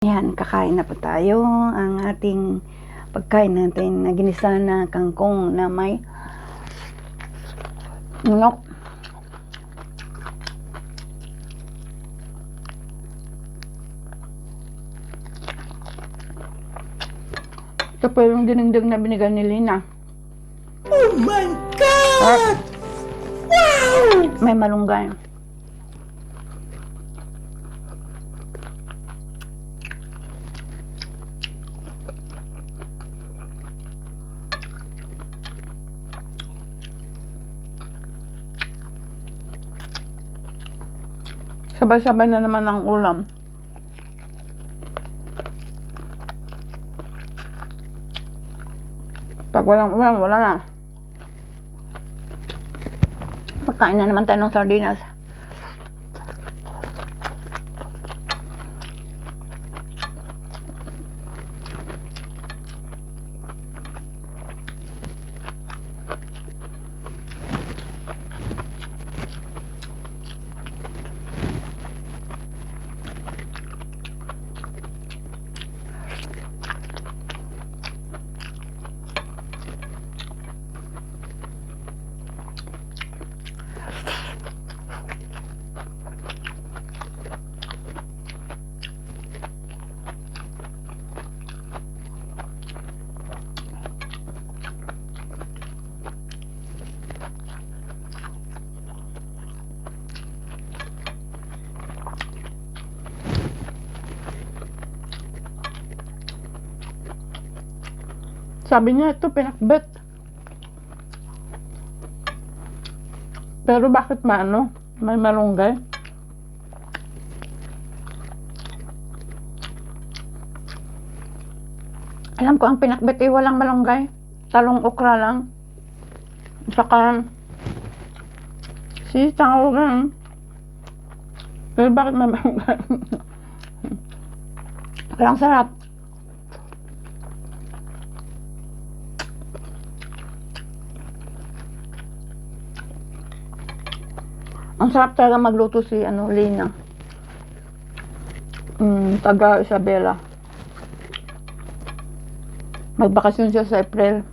Ayan, kakain na po tayo. Ang ating pagkain natin na ginisa na kangkong na may manok. Ito po yung dinigdig na binigay ni Lina. Oh my God! May malunggay. Sabay-sabay na naman ang ulam. Pag walang ulam, wala na. Pagkain na naman tayo ng sardinas. Sabi niya, ito pinakbet. Pero bakit maano? May malunggay? Alam ko ang pinakbet ay walang malunggay. Talong okra lang. Saka sitaw lang. Pero bakit may malunggay? Walang sarap. Ang sarap talaga magluto si ano, Lina. Mm, taga Isabela. Magbakasyon siya sa April.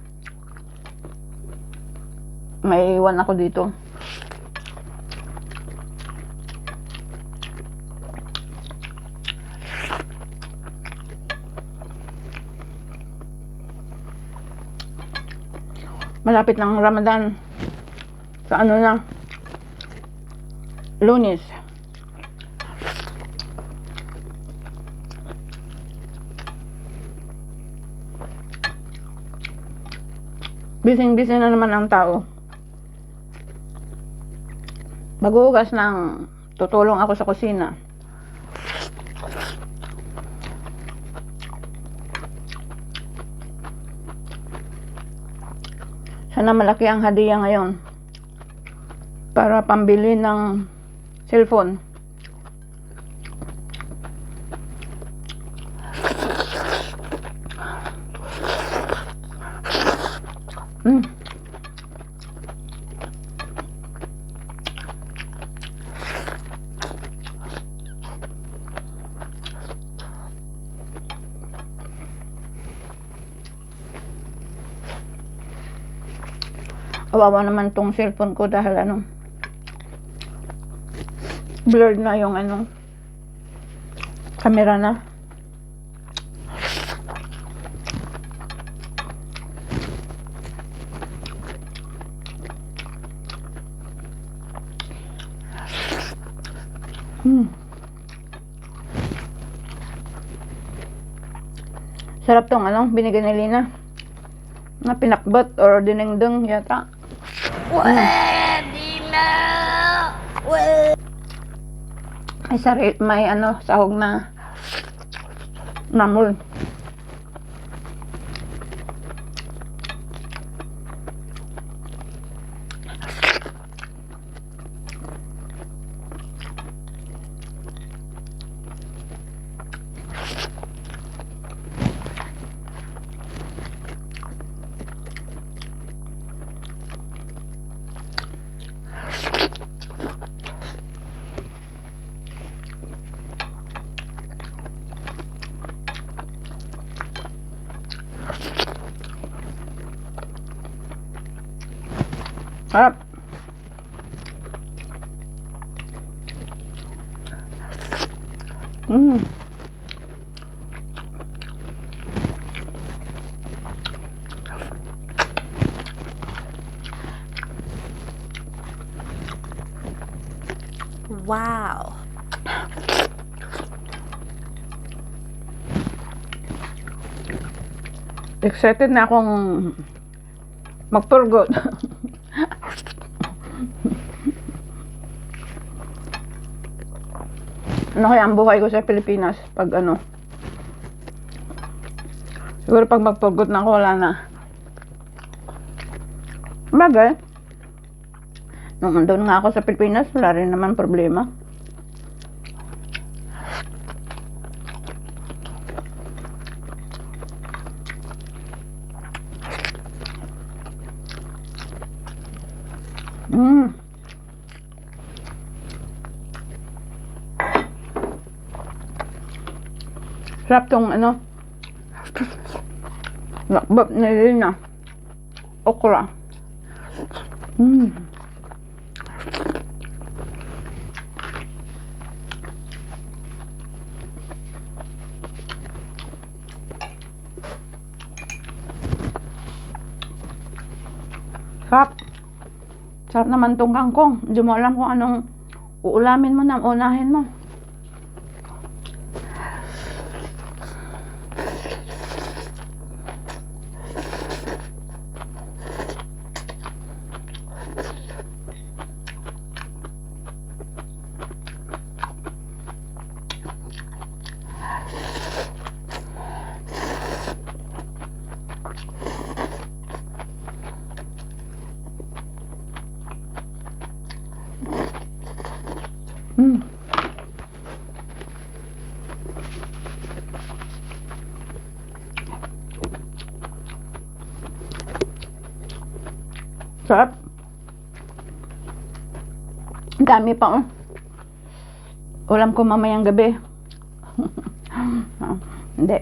May iwan ako dito. Malapit ng Ramadan. Sa ano na? Lunes. Bising-busy na naman ang tao. Maghuhugas ng tutulong ako sa kusina. Sana malaki ang hadiah ngayon para pambili ng cellphone. Mm. Kawawa naman tong cellphone ko dahil ano, blurred na yung ano, camera na. Hmm. Sarap tong ano, binigay ni Lina. Na pinakbot or dinengdeng yata. Pwede na! Pwede! May sari, may ano, sahog na namul. Sarap. Mm. Wow. Excited na akong magpurgot. ano kaya ang buhay ko sa Pilipinas pag ano? Siguro pag magpurgot na ako, wala na. Bagay. Nung doon nga ako sa Pilipinas, wala rin naman problema. Mm. Sarap tong ano. Lakbap na rin na. Okra. Mm. Sarap. Sarap naman tong kangkong. Hindi mo alam kung anong uulamin mo na unahin mo. Mm. Sarap. Ang Dami pa oh. Ulam ko mamayang gabi. Hindi.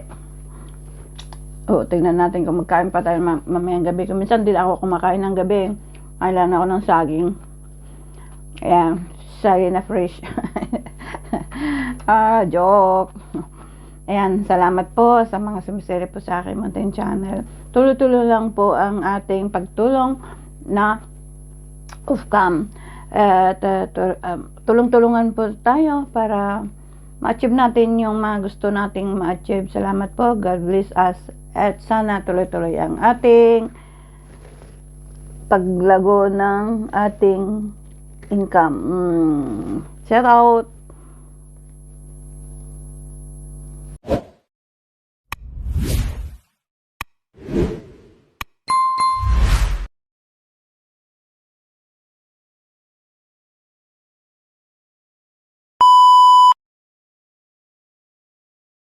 Oo, tingnan natin kung magkain pa tayo ma- mamayang gabi. Kung minsan din ako kumakain ng gabi. Kailan ako ng saging. Ayan, saging na fresh. ah, joke. Ayan, salamat po sa mga sumisere po sa aking Mountain Channel. Tuloy-tuloy lang po ang ating pagtulong na off-cam. At uh, tu- tulong-tulungan po tayo para ma-achieve natin yung mga gusto nating ma-achieve. Salamat po. God bless us. At sana tuloy-tuloy ang ating paglago ng ating Income. Mm, Check out.